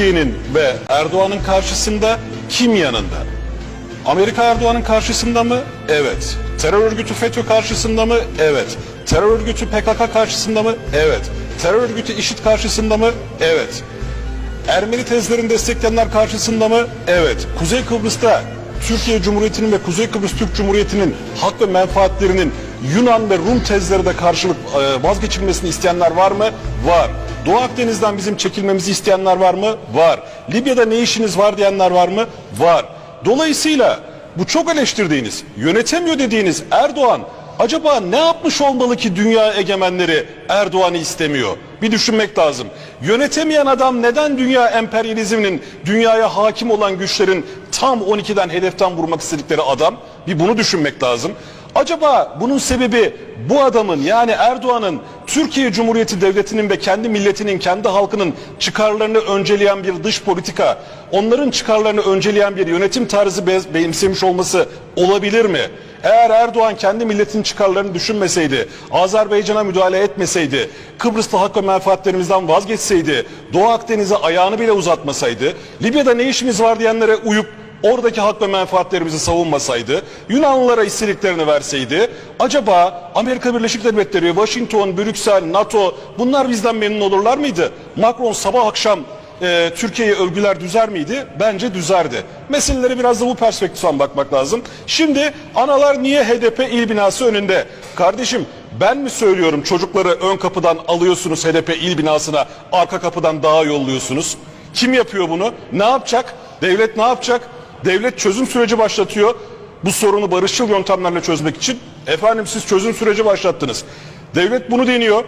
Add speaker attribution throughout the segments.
Speaker 1: Türkiye'nin ve Erdoğan'ın karşısında kim yanında? Amerika Erdoğan'ın karşısında mı? Evet. Terör örgütü FETÖ karşısında mı? Evet. Terör örgütü PKK karşısında mı? Evet. Terör örgütü IŞİD karşısında mı? Evet. Ermeni tezlerini destekleyenler karşısında mı? Evet. Kuzey Kıbrıs'ta Türkiye Cumhuriyeti'nin ve Kuzey Kıbrıs Türk Cumhuriyeti'nin hak ve menfaatlerinin Yunan ve Rum tezleri de karşılık e, vazgeçilmesini isteyenler var mı? Var. Doğu Akdeniz'den bizim çekilmemizi isteyenler var mı? Var. Libya'da ne işiniz var diyenler var mı? Var. Dolayısıyla bu çok eleştirdiğiniz, yönetemiyor dediğiniz Erdoğan acaba ne yapmış olmalı ki dünya egemenleri Erdoğan'ı istemiyor? Bir düşünmek lazım. Yönetemeyen adam neden dünya emperyalizminin, dünyaya hakim olan güçlerin tam 12'den hedeften vurmak istedikleri adam? Bir bunu düşünmek lazım. Acaba bunun sebebi bu adamın yani Erdoğan'ın Türkiye Cumhuriyeti Devleti'nin ve kendi milletinin, kendi halkının çıkarlarını önceleyen bir dış politika, onların çıkarlarını önceleyen bir yönetim tarzı be- benimsemiş olması olabilir mi? Eğer Erdoğan kendi milletinin çıkarlarını düşünmeseydi, Azerbaycan'a müdahale etmeseydi, Kıbrıs'ta hak ve menfaatlerimizden vazgeçseydi, Doğu Akdeniz'e ayağını bile uzatmasaydı, Libya'da ne işimiz var diyenlere uyup oradaki hak ve menfaatlerimizi savunmasaydı, Yunanlılara istediklerini verseydi, acaba Amerika Birleşik Devletleri, Washington, Brüksel, NATO bunlar bizden memnun olurlar mıydı? Macron sabah akşam e, Türkiye'ye övgüler düzer miydi? Bence düzerdi. Meselelere biraz da bu perspektiften bakmak lazım. Şimdi analar niye HDP il binası önünde? Kardeşim ben mi söylüyorum çocukları ön kapıdan alıyorsunuz HDP il binasına, arka kapıdan dağa yolluyorsunuz? Kim yapıyor bunu? Ne yapacak? Devlet ne yapacak? Devlet çözüm süreci başlatıyor. Bu sorunu barışçıl yöntemlerle çözmek için. Efendim siz çözüm süreci başlattınız. Devlet bunu deniyor.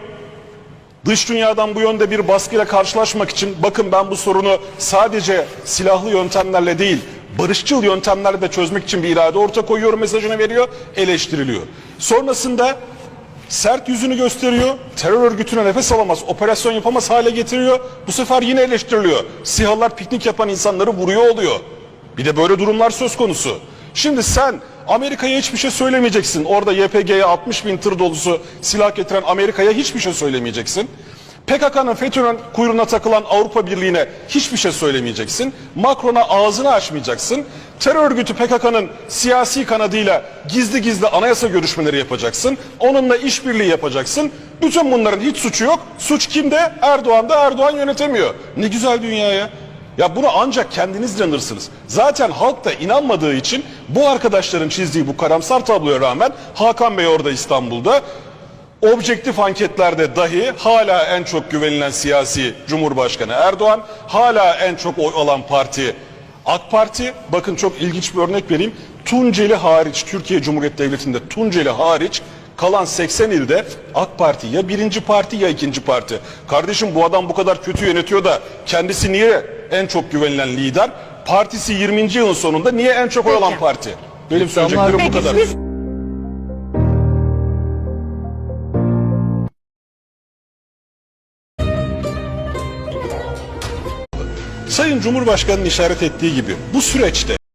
Speaker 1: Dış dünyadan bu yönde bir baskıyla karşılaşmak için bakın ben bu sorunu sadece silahlı yöntemlerle değil barışçıl yöntemlerle de çözmek için bir irade orta koyuyorum mesajını veriyor, eleştiriliyor. Sonrasında sert yüzünü gösteriyor, terör örgütüne nefes alamaz, operasyon yapamaz hale getiriyor. Bu sefer yine eleştiriliyor. SİHA'lar piknik yapan insanları vuruyor oluyor. Bir de böyle durumlar söz konusu. Şimdi sen Amerika'ya hiçbir şey söylemeyeceksin. Orada YPG'ye 60 bin tır dolusu silah getiren Amerika'ya hiçbir şey söylemeyeceksin. PKK'nın FETÖ'nün kuyruğuna takılan Avrupa Birliği'ne hiçbir şey söylemeyeceksin. Macron'a ağzını açmayacaksın. Terör örgütü PKK'nın siyasi kanadıyla gizli gizli anayasa görüşmeleri yapacaksın. Onunla işbirliği yapacaksın. Bütün bunların hiç suçu yok. Suç kimde? Erdoğan'da Erdoğan yönetemiyor. Ne güzel dünya ya. Bunu ancak kendiniz inanırsınız. Zaten halk da inanmadığı için bu arkadaşların çizdiği bu karamsar tabloya rağmen Hakan Bey orada İstanbul'da objektif anketlerde dahi hala en çok güvenilen siyasi Cumhurbaşkanı Erdoğan, hala en çok oy alan parti AK Parti. Bakın çok ilginç bir örnek vereyim. Tunceli hariç, Türkiye Cumhuriyeti Devleti'nde Tunceli hariç kalan 80 ilde AK Parti ya birinci parti ya ikinci parti. Kardeşim bu adam bu kadar kötü yönetiyor da kendisi niye en çok güvenilen lider? Partisi 20. yılın sonunda niye en çok oy alan parti? Benim söyleyeceklerim bu kadar. Sayın Cumhurbaşkanı'nın işaret ettiği gibi bu süreçte